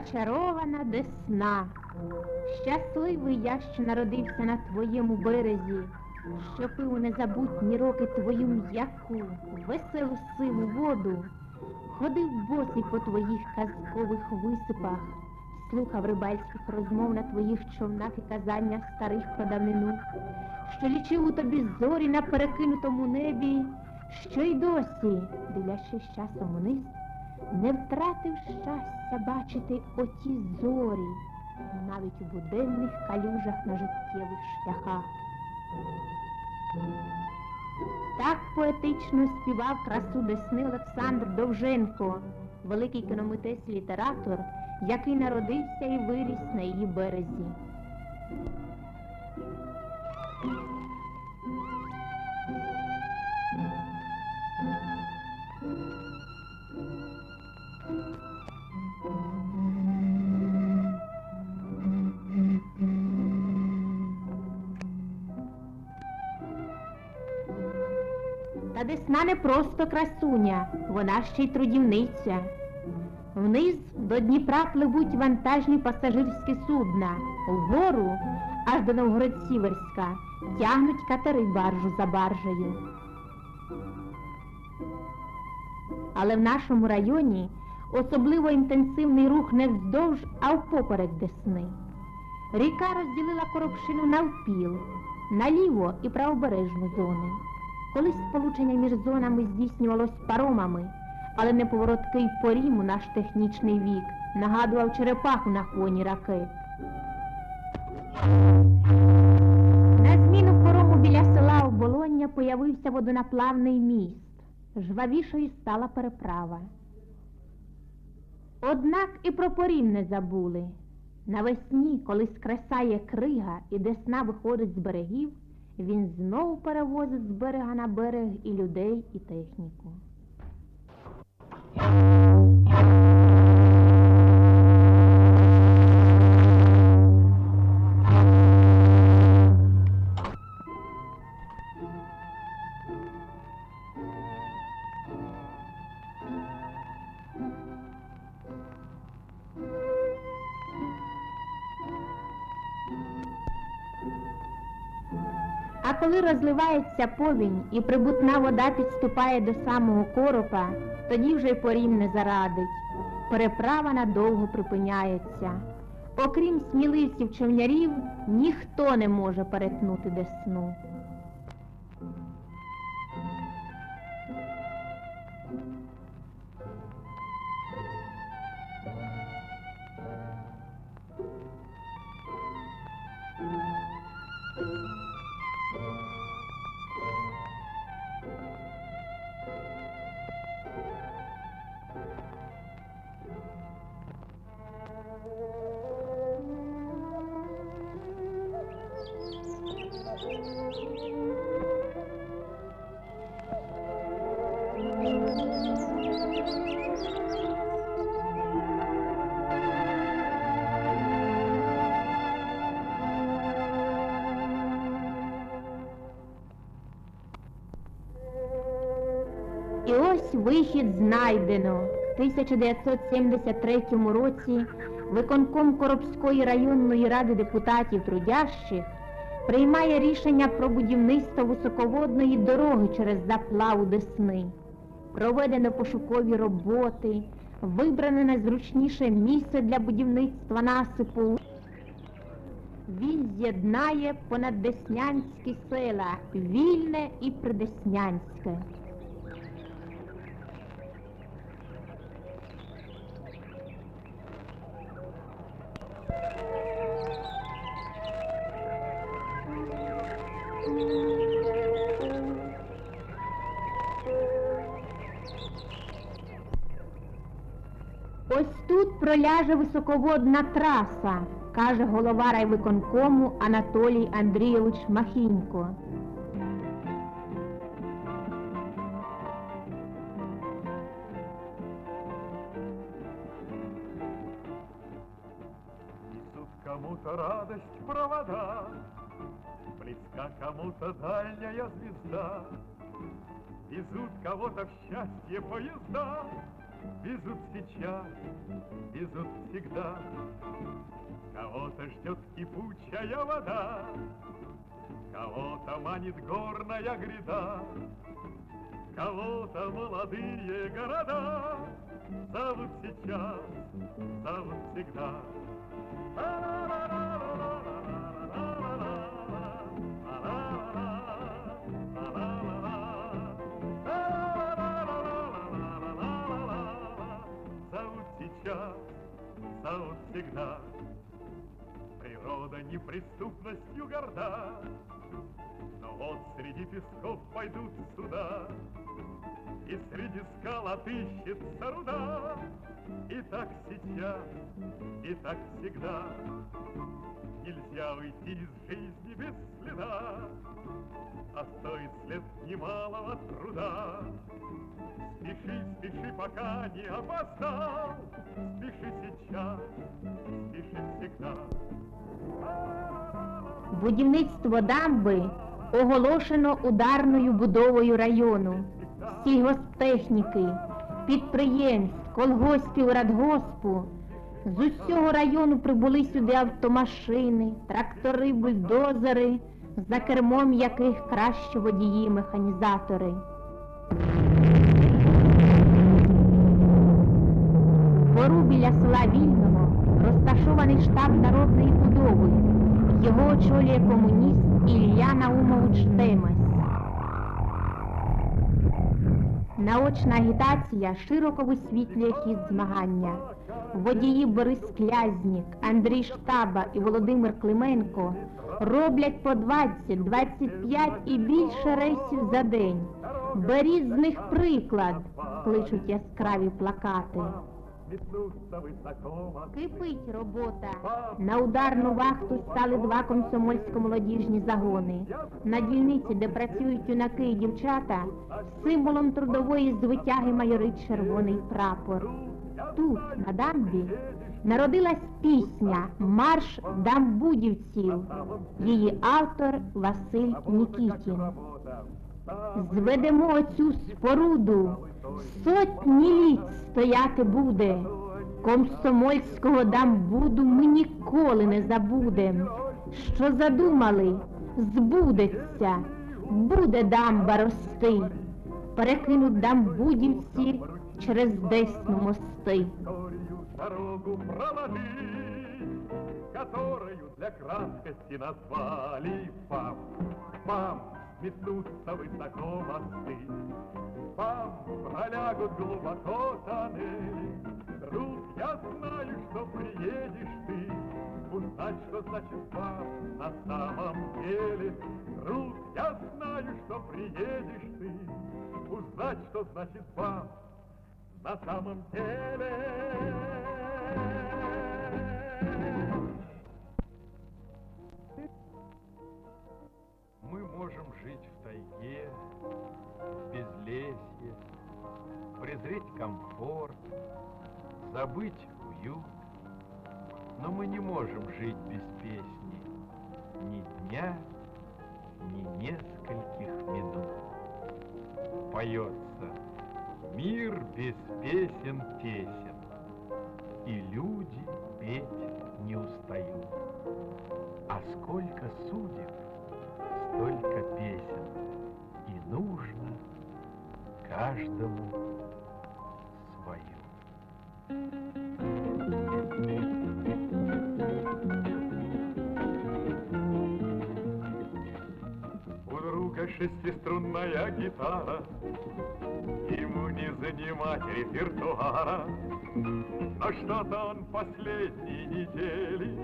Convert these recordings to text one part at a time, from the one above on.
Зачарована десна, щасливий я, що народився на твоєму березі, що пив у незабутні роки твою м'яку, веселу сиву воду, ходив босий по твоїх казкових висипах, слухав рибальських розмов на твоїх човнах і казання старих про давнину, що лічив у тобі зорі на перекинутому небі, що й досі, дивлячись часом униз, не втратив щастя бачити оті зорі, навіть у буденних калюжах на життєвих шляхах. Так поетично співав красу Десни Олександр Довженко, великий кіномитець літератор, який народився і виріс на її березі. Десна не просто красуня, вона ще й трудівниця. Вниз до Дніпра пливуть вантажні пасажирські судна, вгору аж до Новгород-Сіверська тягнуть катери баржу за баржею. Але в нашому районі особливо інтенсивний рух не вздовж, а впоперек Десни. Ріка розділила Коробшину навпіл, наліво і правобережну зони. Колись сполучення між зонами здійснювалось паромами, але неповороткий порім у наш технічний вік нагадував черепаху на фоні ракет. На зміну порому біля села Оболоння появився водонаплавний міст. Жвавішою стала переправа. Однак і про порім не забули. Навесні, коли скресає крига і десна виходить з берегів, він знову перевозить з берега на берег і людей, і техніку. А коли розливається повінь і прибутна вода підступає до самого коропа, тоді вже й порім не зарадить. Переправа надовго припиняється. Окрім сміливців човнярів, ніхто не може перетнути десну. І ось вихід знайдено. В 1973 році виконком Коробської районної ради депутатів трудящих приймає рішення про будівництво висоководної дороги через заплаву Десни. Проведено пошукові роботи, вибране найзручніше місце для будівництва насипу. Він з'єднає понаддеснянські села Вільне і Придеснянське. проляже висоководна траса, каже голова райвиконкому Анатолій Андрійович Махінько. Несут кому-то радость провода, Близка кому-то дальняя звезда. Везут кого-то в счастье поезда, Везут сейчас, везут всегда. Кого-то ждет кипучая вода, Кого-то манит горная гряда, Кого-то молодые города Зовут сейчас, зовут всегда. Зовут неприступностью горда, Но вот среди песков пойдут суда, И среди скал отыщется руда, И так сейчас, и так всегда. Нельзя уйти из жизни без следа, А стоит след немалого труда. Спеши, спеши, пока не опоздал, Спеши сейчас, спеши всегда. Будівництво дамби оголошено ударною будовою району, сільгосптехніки, підприємств, колгоспів, радгоспу. З усього району прибули сюди автомашини, трактори, бульдозери, за кермом яких краще водії, механізатори. Пору біля села Вільного розташований штаб народної будови. Його очолює комуніст Ілля Наумович Демес. Наочна агітація широко висвітлює хід змагання. Водії Борис Клязнік, Андрій Штаба і Володимир Клименко роблять по 20, 25 і більше рейсів за день. Беріть з них приклад, кличуть яскраві плакати. Кипить робота. На ударну вахту стали два комсомольсько-молодіжні загони. На дільниці, де працюють юнаки і дівчата, символом трудової звитяги майорить червоний прапор. Тут, на дамбі, народилась пісня Марш дамбудівців. Її автор Василь Нікітін. Зведемо оцю споруду, сотні літ стояти буде. Комсомольського дамбуду ми ніколи не забудем. Що задумали, збудеться, буде дамба рости. Перекинуть дамбудівці через Десну мости. Дорогу проложить, которую для краткости назвали ПАМ. ПАМ метнутся высоко мосты, ПАМ пролягут глубоко тоннели. Друг, я знаю, что приедешь ты, узнать, что значит ПАМ на самом деле. Друг, я знаю, что приедешь ты, узнать, что значит ПАМ на самом деле. Мы можем жить в тайге, в безлесье, презреть комфорт, забыть уют. Но мы не можем жить без песни ни дня, ни нескольких минут. Поется «Мир без песен тесен, и люди петь не устают. А сколько судеб, столько песен, и нужно каждому свою. У друга шестиструнная гитара, Занимать репертуара. Но что-то он последние недели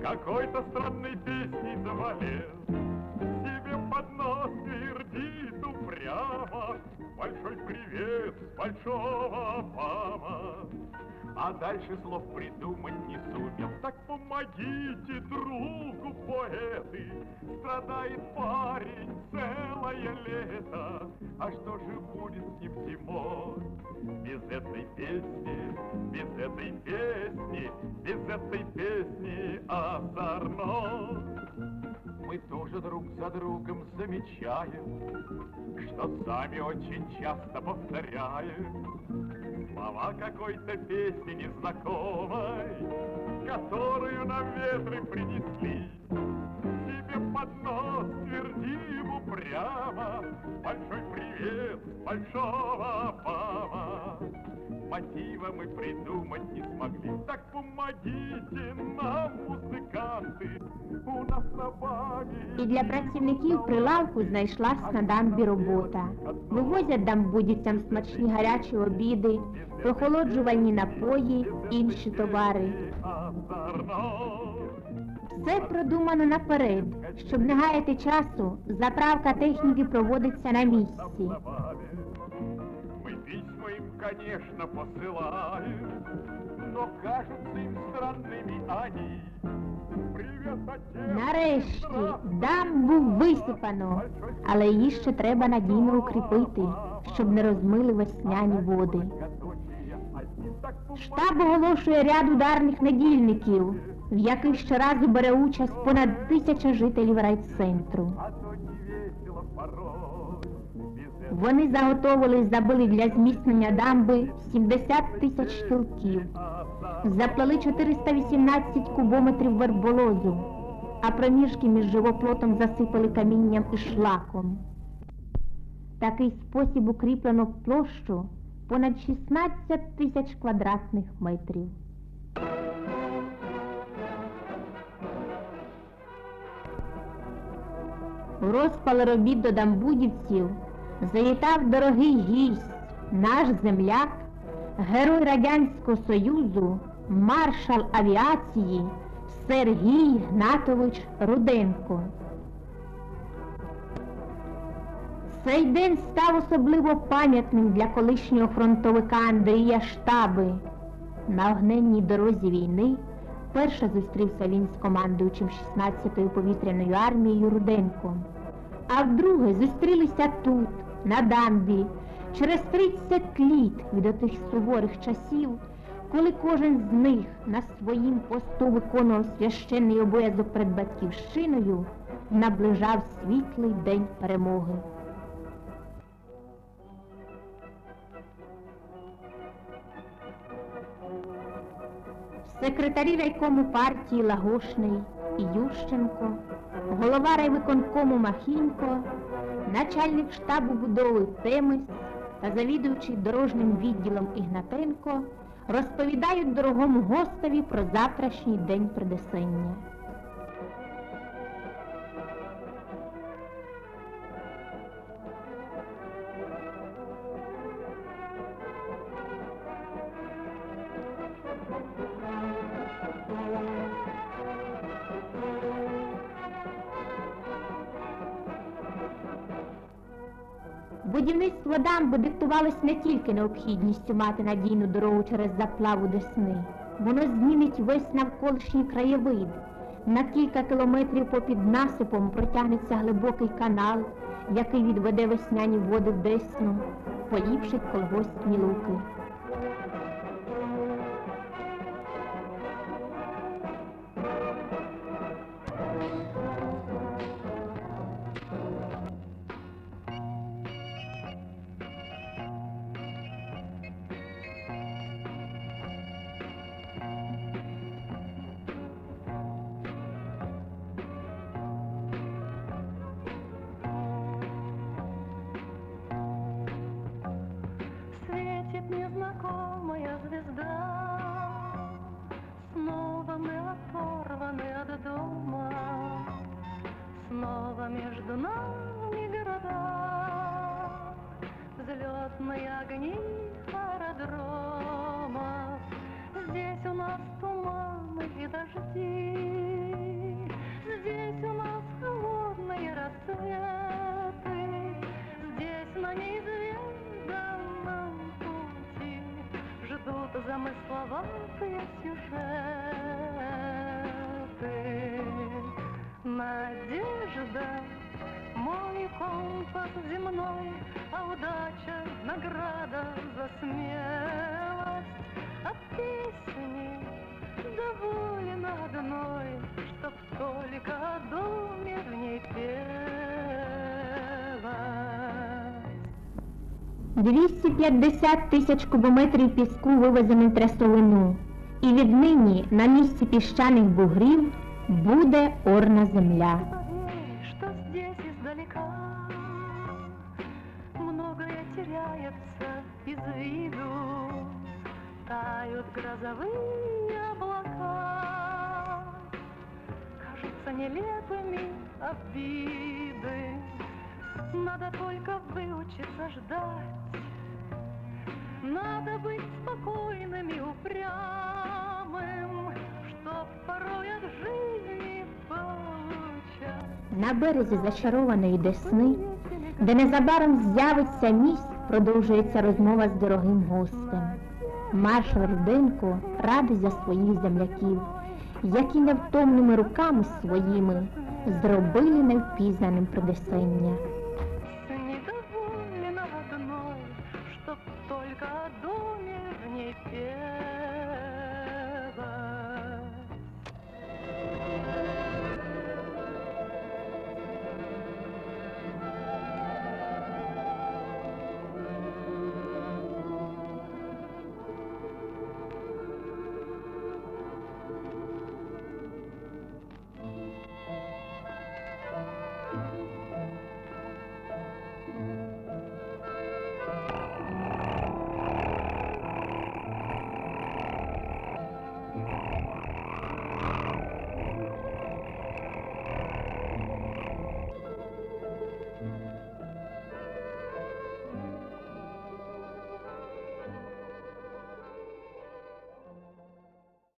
Какой-то странной песней заболел. Себе под нос твердит упрямо Большой привет с большого мама. А дальше слов придумать не сумел. Так помогите другу, поэты. Страдает парень целое лето. А что же будет с ним зимой? Без этой песни, без этой песни, без этой песни озорной. мы тоже друг за другом замечаем, что сами очень часто повторяем слова какой-то песни незнакомой, которую нам ветры принесли. Себе под нос твердим упрямо Большой привет большого Обама. Мотива мы придумать не смогли, так помогите нам, музыканты, у нас на І память. для працівників прилавку знайшлась на дамбі робота. Вивозять дамбудівцям смачні гарячі обіди, прохолоджувальні напої, інші товари. Все продумано наперед, щоб не гаяти часу, заправка техніки проводиться на місці. Мы письма им, конечно, посылаем, но кажутся им странными они. Привет, отец! Нарешті дамбу висипано, але її ще треба надійно укріпити, щоб не розмили весняні води. Штаб оголошує ряд ударних недільників, в яких щоразу бере участь понад тисяча жителів райцентру. Вони заготовили і забили для зміцнення дамби 70 тисяч штилків, заплели 418 кубометрів верболозу, а проміжки між живоплотом засипали камінням і шлаком. Такий спосіб укріплено площу понад 16 тисяч квадратних метрів. У розпал робіт до дамбудівців завітав дорогий гість, наш земляк, герой Радянського Союзу, маршал авіації Сергій Гнатович Руденко. Цей день став особливо пам'ятним для колишнього фронтовика Андрія Штаби. На огненній дорозі війни вперше зустрівся він з командуючим 16-ї повітряною армією Руденком. А вдруге зустрілися тут, на дамбі, через 30 літ від отих суворих часів, коли кожен з них на своїм посту виконував священний обов'язок перед батьківщиною, наближав світлий день перемоги. Секретарі райкому партії Лагошний і Ющенко, голова райвиконкому Махінько, начальник штабу будови Темис та завідуючий дорожнім відділом Ігнатенко розповідають дорогому гостеві про завтрашній день Придесення. Будівництво дамби диктувалось не тільки необхідністю мати надійну дорогу через заплаву Десни. Воно змінить весь навколишній краєвид. На кілька кілометрів попід насипом протягнеться глибокий канал, який відведе весняні води в Десну, поліпшить колгоспні луки. Между нами города, Взлетные огни аэродрома. Здесь у нас туманы и дожди, Здесь у нас холодные рассветы, Здесь на неизведанном пути Ждут замысловатые сюжеты. Надежда, мой компас земной, а удача награда за смелость. От песни доволен одной, чтоб только о доме в ней пела. 250 тисяч кубометрів піску вивезено трясовину, і віднині на місці піщаних бугрів буде орна земля. Многое теряется из виду Тают грозовые облака. Кажутся нелепыми обиды Надо только выучиться ждать. Надо быть спокойным и упрямым Чтоб порой от жизни На березі зачарованої десни, де незабаром з'явиться місць, продовжується розмова з дорогим гостем. Маршал Руденко радий за своїх земляків, які невтомними руками своїми зробили невпізнаним Придесення.